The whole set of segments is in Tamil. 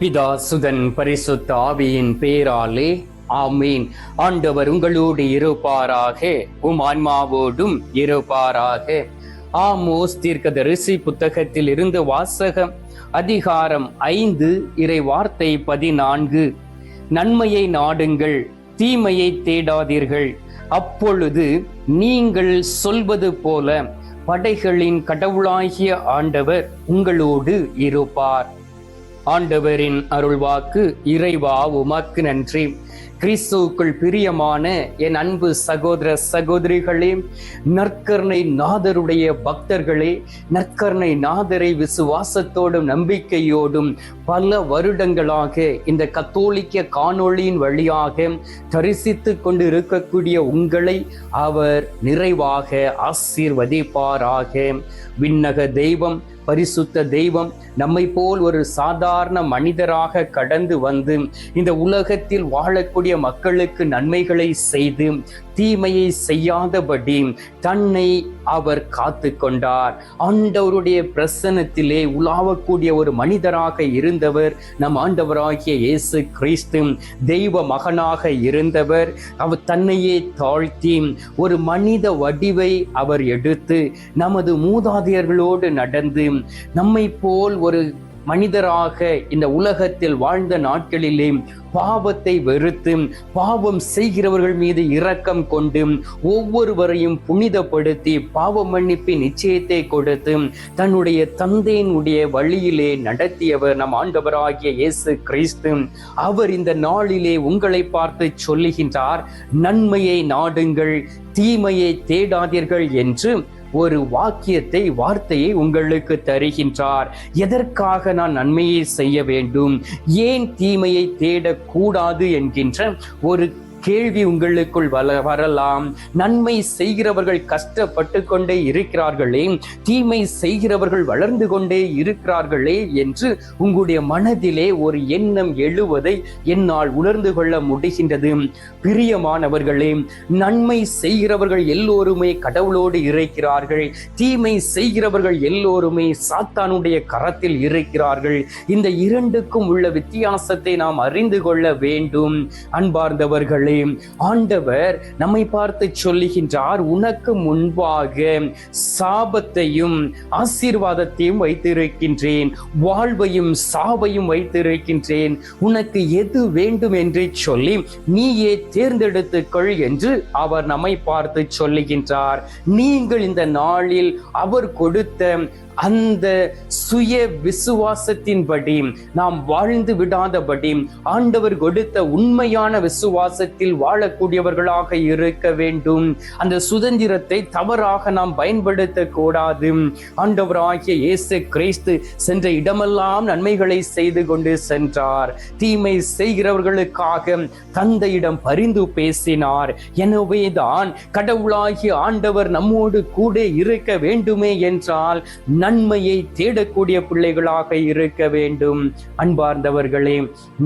பிதா சுதன் பரிசுத்த ஆவியின் பேராலே ஆமீன். ஆண்டவர் உங்களோடு இருப்பாராக உம் ஆன்மாவோடும் இருப்பாராக. ஆமோஸ் தீர்க்கதரிசி புத்தகத்தில் இருந்து வாசகம் அதிகாரம் ஐந்து இறை வார்த்தை பதினான்கு. நன்மையை நாடுங்கள் தீமையை தேடாதீர்கள். அப்பொழுது நீங்கள் சொல்வது போல படைகளின் கடவுளாகிய ஆண்டவர் உங்களோடு இருப்பார். ஆண்டவரின் அருள்வாக்கு இறைவா உமக்கு நன்றி. கிறிஸ்துவுக்குள் பிரியமான என் அன்பு சகோதர சகோதரிகளே நற்கர்ணை நாதருடைய பக்தர்களே நற்கர்ணை நாதரை விசுவாசத்தோடும் நம்பிக்கையோடும் பல வருடங்களாக இந்த கத்தோலிக்க காணொளியின் வழியாக தரிசித்து கொண்டு இருக்கக்கூடிய உங்களை அவர் நிறைவாக ஆசீர்வதிப்பாராக. விண்ணக தெய்வம் பரிசுத்த தெய்வம் நம்மை போல் ஒரு சாதாரண மனிதராக கடந்து வந்து இந்த உலகத்தில் வாழக்கூடிய மக்களுக்கு நன்மைகளை செய்து தீமையை செய்யாதபடி தன்னை அவர் காத்து கொண்டார் ஆண்டவருடைய பிரசனத்திலே உலாவக்கூடிய ஒரு மனிதராக இருந்தவர் நம் ஆண்டவராகிய இயேசு கிறிஸ்து தெய்வ மகனாக இருந்தவர். அவர் தன்னையே தாழ்த்தி ஒரு மனித வடிவை அவர் எடுத்து நமது மூதாதையர்களோடு நடந்து நம்மை போல் ஒரு மனிதராக இந்த உலகத்தில் வாழ்ந்த நாட்களிலே பாவத்தை வெறுத்து பாவம் செய்கிறவர்கள் மீது இரக்கம் கொண்டு ஒவ்வொருவரையும் புனிதப்படுத்தி பாவ மன்னிப்பின் நிச்சயத்தை கொடுத்து தன்னுடைய தந்தையினுடைய வழியிலே நடத்தியவர் நம் ஆண்டவராகிய இயேசு கிறிஸ்து. அவர் இந்த நாளிலே உங்களை பார்த்து சொல்லுகின்றார் நன்மையை நாடுங்கள் தீமையை தேடாதீர்கள் என்று ஒரு வாக்கியத்தை வார்த்தையை உங்களுக்கு தருகின்றார். எதற்காக நான் நன்மையை செய்ய வேண்டும்? ஏன் தீமையை தேடக்கூடாது என்கின்ற ஒரு கேள்வி உங்களுக்குள் வள வரலாம். நன்மை செய்கிறவர்கள் கஷ்டப்பட்டு கொண்டே இருக்கிறார்களே தீமை செய்கிறவர்கள் வளர்ந்து கொண்டே இருக்கிறார்களே என்று உங்களுடைய மனதிலே ஒரு எண்ணம் எழுவதை என்னால் உணர்ந்து கொள்ள முடிகின்றது. பிரியமானவர்களே நன்மை செய்கிறவர்கள் எல்லோருமே கடவுளோடு இருக்கிறார்கள் தீமை செய்கிறவர்கள் எல்லோருமே சாத்தானுடைய கரத்தில் இருக்கிறார்கள். இந்த இரண்டுக்கும் உள்ள வித்தியாசத்தை நாம் அறிந்து கொள்ள வேண்டும். அன்பார்ந்தவர்களே ஆண்டவர் நம்மை பார்த்து சொல்லுகின்றார் உனக்கு முன்பாக சாபத்தையும் ஆசீர்வாதத்தையும் வைத்திருக்கின்றேன். வாழ்வையும் சாபையும் வைத்திருக்கின்றேன். உனக்கு எது வேண்டும் என்று சொல்லி நீயே தேர்ந்தெடுத்துக்கொள் என்று அவர் நம்மை பார்த்து சொல்லுகின்றார். நீங்கள் இந்த நாளில் அவர் கொடுத்த அந்த சுய விசுவாசத்தின்படி நாம் வாழ்ந்து விடாதபடி ஆண்டவர் கொடுத்த உண்மையான சுதந்திரத்தில் வாழக்கூடியவர்களாக இருக்க வேண்டும். அந்த சுதந்திரத்தை தவறாக நாம் பயன்படுத்த கூடாது ஆண்டவராகிய இயேசு கிறிஸ்து சென்ற இடமெல்லாம் நன்மைகளை செய்து கொண்டு சென்றார். தீமை செய்கிறவர்களுக்காக தந்தையிடம் பரிந்து பேசினார். எனவேதான் கடவுளாகிய ஆண்டவர் நம்மோடு கூட இருக்க வேண்டுமே என்றால் நன்மையை தேடக்கூடிய பிள்ளைகளாக இருக்க வேண்டும். அன்பார்ந்தவர்களே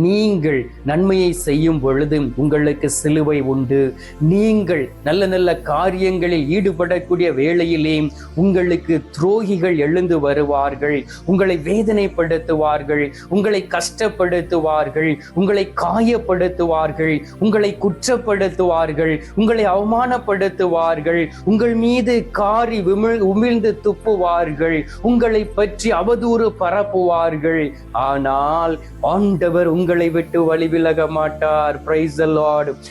நீங்கள் நன்மையை செய்யும் பொழுது உங்களுக்கு சிலுவை உண்டு. நீங்கள் நல்ல நல்ல காரியங்களில் ஈடுபடக்கூடிய வேளையிலே உங்களுக்கு துரோகிகள் எழுந்து வருவார்கள். உங்களை வேதனைப்படுத்துவார்கள். உங்களை கஷ்டப்படுத்துவார்கள். உங்களை காயப்படுத்துவார்கள். உங்களை குற்றப்படுத்துவார்கள். உங்களை அவமானப்படுத்துவார்கள். உங்கள் மீது காரி விமிழ் உமிழ்ந்து துப்புவார்கள். உங்களை பற்றி அவதூறு பரப்புவார்கள். ஆனால் ஆண்டவர் உங்களை விட்டு வழி விலக மாட்டார். பிரைஸ்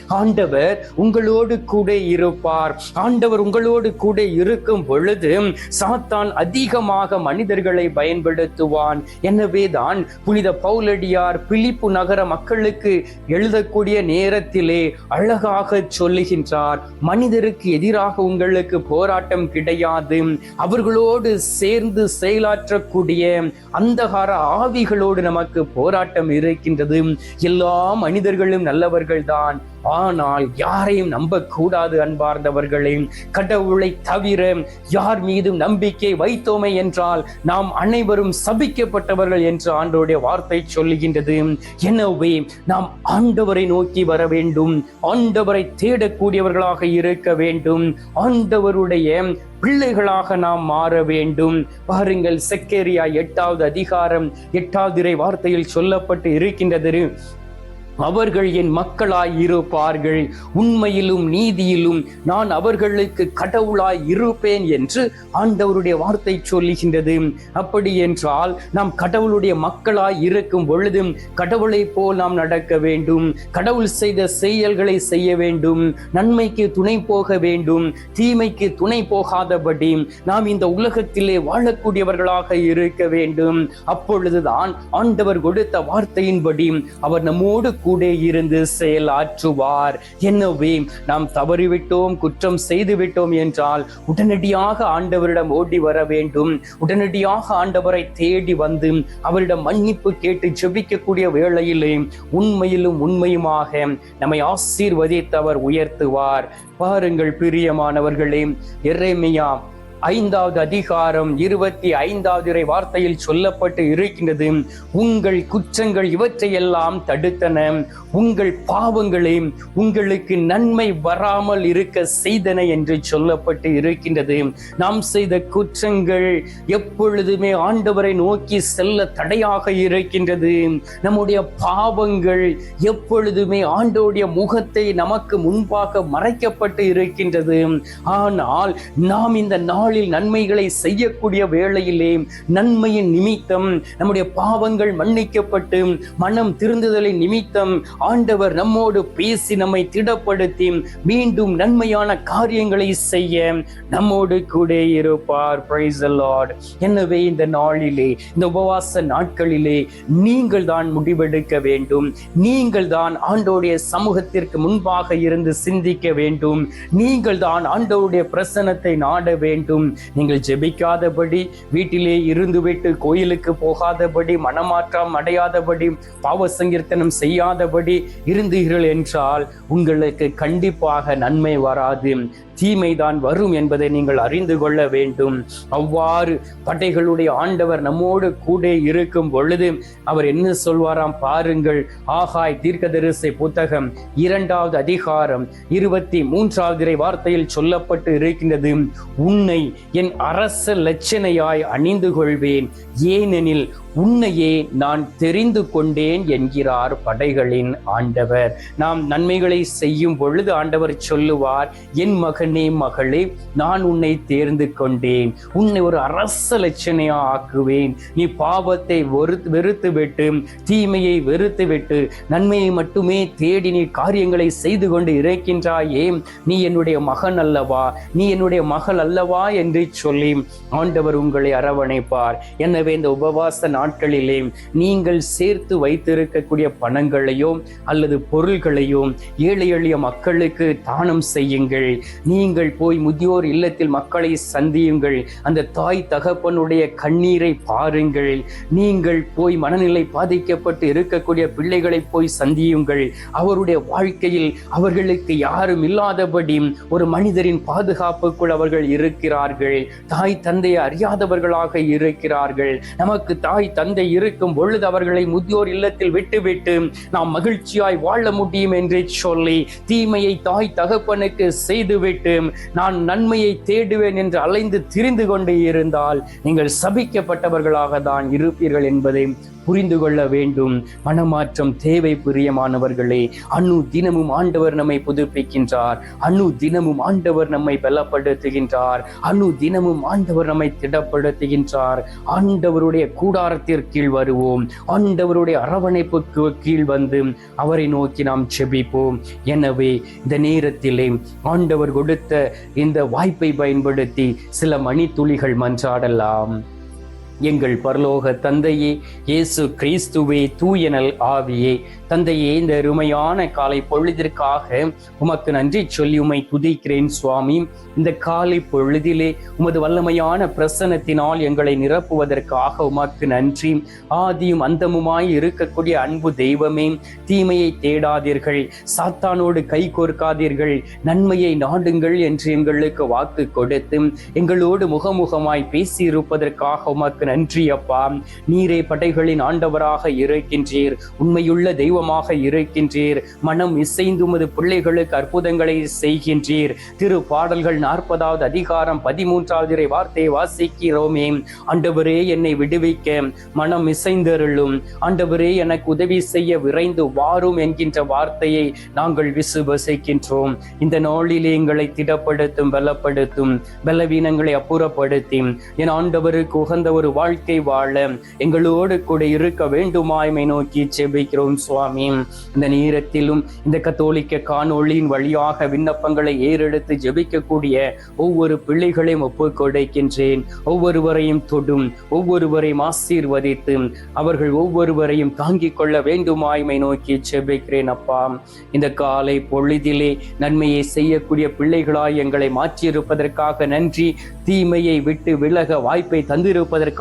ஆண்டவர் உங்களோடு கூட இருப்பார். ஆண்டவர் உங்களோடு கூட இருக்கும் பொழுது சாத்தான் அதிகமாக மனிதர்களை பயன்படுத்துவான். எனவேதான் புனித பௌலடியார் பிலிப்பு நகர மக்களுக்கு எழுதக்கூடிய நேரத்திலே அழகாக சொல்லுகின்றார் மனிதருக்கு எதிராக உங்களுக்கு போராட்டம் கிடையாது. அவர்களோடு சேர்ந்து செயலாற்றக்கூடிய அந்தகார ஆவிகளோடு நமக்கு போராட்டம் இருக்கின்றது. எல்லா மனிதர்களும் நல்லவர்கள்தான். ஆனால் யாரையும் நம்பக்கூடாது அன்பார்ந்தவர்களே கடவுளை தவிர யார் மீதும் நம்பிக்கை வைத்தோமே என்றால் நாம் அனைவரும் சபிக்கப்பட்டவர்கள் என்று ஆண்டோடைய வார்த்தை சொல்லுகின்றது. எனவே நாம் ஆண்டவரை நோக்கி வர வேண்டும். ஆண்டவரை தேடக்கூடியவர்களாக இருக்க வேண்டும். ஆண்டவருடைய பிள்ளைகளாக நாம் மாற வேண்டும். பாருங்கள் செக்கேரியா எட்டாவது அதிகாரம் எட்டாவது இறை வார்த்தையில் சொல்லப்பட்டு இருக்கின்றது. அவர்கள் என் மக்களாய் இருப்பார்கள். உண்மையிலும் நீதியிலும் நான் அவர்களுக்கு கடவுளாய் இருப்பேன் என்று ஆண்டவருடைய வார்த்தை சொல்லுகின்றது. அப்படி என்றால் நாம் கடவுளுடைய மக்களாய் இருக்கும் பொழுதும் கடவுளை போல் நாம் நடக்க வேண்டும். கடவுள் செய்த செயல்களை செய்ய வேண்டும். நன்மைக்கு துணை போக வேண்டும். தீமைக்கு துணை போகாதபடி நாம் இந்த உலகத்திலே வாழக்கூடியவர்களாக இருக்க வேண்டும். அப்பொழுதுதான் ஆண்டவர் கொடுத்த வார்த்தையின்படி அவர் நம்மோடு கூட இருந்து செயலாற்றுவார். எனவே நாம் தவறிவிட்டோம் குற்றம் செய்து விட்டோம் என்றால் உடனடியாக ஆண்டவரிடம் ஓடி வர வேண்டும். உடனடியாக ஆண்டவரை தேடி வந்து அவரிடம் மன்னிப்பு கேட்டு ஜெபிக்கக்கூடிய வேளையிலே உண்மையிலும் உண்மையுமாக நம்மை ஆசீர்வதித்தவர் உயர்த்துவார். பாருங்கள் பிரியமானவர்களே எரேமியா ஐந்தாவது அதிகாரம் இருபத்தி ஐந்தாவது இறை வார்த்தையில் சொல்லப்பட்டு இருக்கின்றது. உங்கள் குற்றங்கள் இவற்றையெல்லாம் தடுத்தன. உங்கள் பாவங்களை உங்களுக்கு நன்மை வராமல் இருக்க செய்தன என்று சொல்லப்பட்டு இருக்கின்றது. நாம் செய்த குற்றங்கள் எப்பொழுதுமே ஆண்டவரை நோக்கி செல்ல தடையாக இருக்கின்றது. நம்முடைய பாவங்கள் எப்பொழுதுமே ஆண்டோடைய முகத்தை நமக்கு முன்பாக மறைக்கப்பட்டு இருக்கின்றது. ஆனால் நாம் இந்த நாள் நாளில் நன்மைகளை செய்யக்கூடிய வேளையிலே நன்மையின் நிமித்தம் நம்முடைய பாவங்கள் மன்னிக்கப்பட்டு மனம் திருந்துதலை நிமித்தம் ஆண்டவர் நம்மோடு பேசி நம்மை திடப்படுத்தி மீண்டும் நன்மையான காரியங்களை செய்ய நம்மோடு கூட இருப்பார். பிரைஸ் லார்ட் எனவே இந்த நாளிலே இந்த உபவாச நாட்களிலே நீங்கள் தான் முடிவெடுக்க வேண்டும். நீங்கள் தான் ஆண்டோடைய சமூகத்திற்கு முன்பாக இருந்து சிந்திக்க வேண்டும். நீங்கள் தான் ஆண்டோடைய பிரசனத்தை நாட வேண்டும். நீங்கள் ஜெபிக்காதபடி வீட்டிலே இருந்துவிட்டு கோயிலுக்கு போகாதபடி மனமாற்றம் அடையாதபடி பாவ சங்கீர்த்தனம் செய்யாதபடி இருந்தீர்கள் என்றால் உங்களுக்கு கண்டிப்பாக நன்மை வராது. தீமைதான் வரும் என்பதை நீங்கள் அறிந்து கொள்ள வேண்டும். அவ்வாறு படைகளுடைய ஆண்டவர் நம்மோடு கூட இருக்கும் பொழுது அவர் என்ன சொல்வாராம் பாருங்கள். ஆகாய் தீர்க்கதரிசை புத்தகம் இரண்டாவது அதிகாரம் இருபத்தி மூன்றாவது வார்த்தையில் சொல்லப்பட்டு இருக்கின்றது. உன்னை என் அரச லட்சணையாய் அணிந்து கொள்வேன். ஏனெனில் உன்னையே நான் தெரிந்து கொண்டேன் என்கிறார் படைகளின் ஆண்டவர். நாம் நன்மைகளை செய்யும் பொழுது ஆண்டவர் சொல்லுவார் என் மகனே மகளே நான் உன்னை தேர்ந்து கொண்டேன். உன்னை ஒரு அரச லட்சணையா ஆக்குவேன். நீ பாவத்தை வெறுத்து வெறுத்து விட்டு தீமையை வெறுத்து விட்டு நன்மையை மட்டுமே தேடி நீ காரியங்களை செய்து கொண்டு இருக்கின்றாயே. நீ என்னுடைய மகன் அல்லவா? நீ என்னுடைய மகள் அல்லவா? என்று சொல்லி ஆண்டவர் உங்களை அரவணைப்பார். எனவே இந்த உபவாச நாட்களிலே நீங்கள் சேர்த்து வைத்திருக்கக்கூடிய பணங்களையோ அல்லது பொருள்களையோ ஏழை எளிய மக்களுக்கு தானம் செய்யுங்கள். நீங்கள் போய் முதியோர் இல்லத்தில் மக்களை சந்தியுங்கள். அந்த தாய் தகப்பனுடைய கண்ணீரை பாருங்கள். நீங்கள் போய் மனநிலை பாதிக்கப்பட்டு இருக்கக்கூடிய பிள்ளைகளை போய் சந்தியுங்கள். அவருடைய வாழ்க்கையில் அவர்களுக்கு யாரும் இல்லாதபடி ஒரு மனிதரின் பாதுகாப்புக்குள் அவர்கள் இருக்கிறார்கள். தாய் தந்தையை அறியாதவர்களாக இருக்கிறார்கள். நமக்கு தாய் தந்தை இருக்கும் பொழுது அவர்களை முதியோர் இல்லத்தில் விட்டுவிட்டு நாம் மகிழ்ச்சியாய் வாழ முடியும் என்று சொல்லி தீமையை தாய் தகப்பனுக்கு செய்துவிட்டு நான் நன்மையை தேடுவேன் என்று அலைந்து திரிந்து கொண்டே இருந்தால் நீங்கள் சபிக்கப்பட்டவர்களாக தான் இருப்பீர்கள் என்பதை புரிந்து கொள்ள வேண்டும். மனமாற்றம் தேவை பிரியமானவர்களே. அணு தினமும் ஆண்டவர் நம்மை புதுப்பிக்கின்றார். அணு தினமும் ஆண்டவர் நம்மை பலப்படுத்துகின்றார். அணு தினமும் ஆண்டவர் நம்மை திடப்படுத்துகின்றார். ஆண்டவருடைய கூடாரத்திற்கு கீழ் வருவோம். ஆண்டவருடைய அரவணைப்புக்கு கீழ் வந்து அவரை நோக்கி நாம் செபிப்போம். எனவே இந்த நேரத்திலே ஆண்டவர் கொடுத்த இந்த வாய்ப்பை பயன்படுத்தி சில மணித்துளிகள் மன்றாடலாம். எங்கள் பரலோக தந்தையே இயேசு கிறிஸ்துவே தூயனல் ஆவியே. தந்தையே இந்த அருமையான காலை பொழுதிற்காக உமக்கு நன்றி சொல்லி உமை துதிக்கிறேன் சுவாமி. இந்த காலை பொழுதிலே உமது வல்லமையான பிரசனத்தினால் எங்களை நிரப்புவதற்காக உமக்கு நன்றி. ஆதியும் அந்தமுமாய் இருக்கக்கூடிய அன்பு தெய்வமே தீமையை தேடாதீர்கள். சாத்தானோடு கை கோர்க்காதீர்கள். நன்மையை நாடுங்கள் என்று எங்களுக்கு வாக்கு கொடுத்து எங்களோடு முகமுகமாய் பேசியிருப்பதற்காக உமக்கு நன்றி அப்பா. நீரே படைகளின் ஆண்டவராக இருக்கின்றீர். உண்மையுள்ள தெய்வமாக இருக்கின்றீர். மனம் இசைந்து உமது பிள்ளைகளுக்கு அற்புதங்களை செய்கின்றீர். திரு பாடல்கள் நாற்பதாவது அதிகாரம் பதிமூன்றாவது வார்த்தையை வாசிக்கிறோமே. ஆண்டவரே என்னை விடுவிக்க மனம் இசைந்தருளும். ஆண்டவரே எனக்கு உதவி செய்ய விரைந்து வாரும் என்கின்ற வார்த்தையை நாங்கள் விசுவசிக்கின்றோம். இந்த நாளிலே எங்களை திடப்படுத்தும் பலப்படுத்தும் பலவீனங்களை அப்புறப்படுத்தி என் ஆண்டவருக்கு உகந்த ஒரு வாழ்க்கை வாழ எங்களோடு கூட இருக்க வேண்டுமாய்மை நோக்கி செபிக்கிறோம் சுவாமி. இந்த நேரத்திலும் இந்த கத்தோலிக்க காணொளியின் வழியாக விண்ணப்பங்களை ஏறெடுத்து ஜெபிக்கக்கூடிய ஒவ்வொரு பிள்ளைகளையும் ஒப்புக் கொடுக்கின்றேன். ஒவ்வொருவரையும் தொடும் ஒவ்வொருவரையும் ஆசீர்வதித்து அவர்கள் ஒவ்வொருவரையும் தாங்கிக் கொள்ள வேண்டுமாய்மை நோக்கி செபிக்கிறேன் அப்பா. இந்த காலை பொழுதிலே நன்மையை செய்யக்கூடிய பிள்ளைகளாய் எங்களை மாற்றியிருப்பதற்காக நன்றி. தீமையை விட்டு விலக வாய்ப்பை தந்திருப்பதற்காக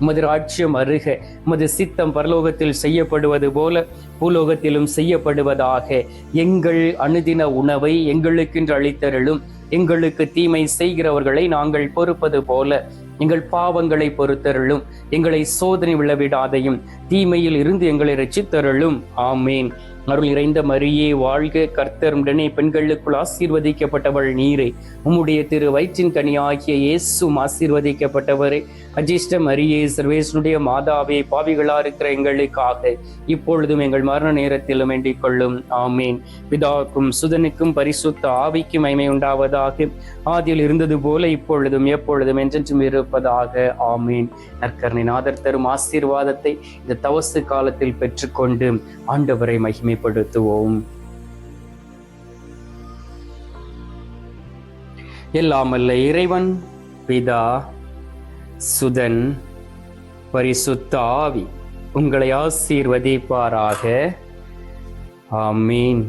உமது ராட்சியம் அருக உமது சித்தம் பரலோகத்தில் செய்யப்படுவது போல பூலோகத்திலும் செய்யப்படுவதாக. எங்கள் அனுதின உணவை எங்களுக்கென்று அளித்தருளும் எங்களுக்கு தீமை செய்கிறவர்களை நாங்கள் பொறுப்பது போல எங்கள் பாவங்களை பொறுத்தருளும் எங்களை சோதனை விழவிடாதையும் தீமையில் இருந்து எங்களை ரசித்தருளும் ஆமேன். அருள் இறைந்த மரியே வாழ்க கர்த்தருடனே பெண்களுக்குள் ஆசீர்வதிக்கப்பட்டவள் நீரே. உம்முடைய திரு வயிற்றின் கனியாகிய இயேசும் ஆசீர்வதிக்கப்பட்டவரே. அஜிஷ்ட மரியே சர்வேசனுடைய மாதாவே பாவிகளா இருக்கிற எங்களுக்காக இப்பொழுதும் எங்கள் மரண நேரத்திலும் வேண்டிக் கொள்ளும். ஆமேன். பிதாவுக்கும் சுதனுக்கும் பரிசுத்த ஆவிக்கும் மைமை உண்டாவதாக. ஆதியில் இருந்தது போல இப்பொழுதும் எப்பொழுதும் என்றென்றும் இருப்பதாக. ஆமேன். நற்கர்ணி நாதர் தரும் ஆசீர்வாதத்தை இந்த தவசு காலத்தில் பெற்றுக்கொண்டு ஆண்டவரை வெளிப்படுத்துவோம். எல்லாமல்ல இறைவன் பிதா சுதன் பரிசுத்த ஆவி உங்களை ஆசீர்வதிப்பாராக. ஆமீன்.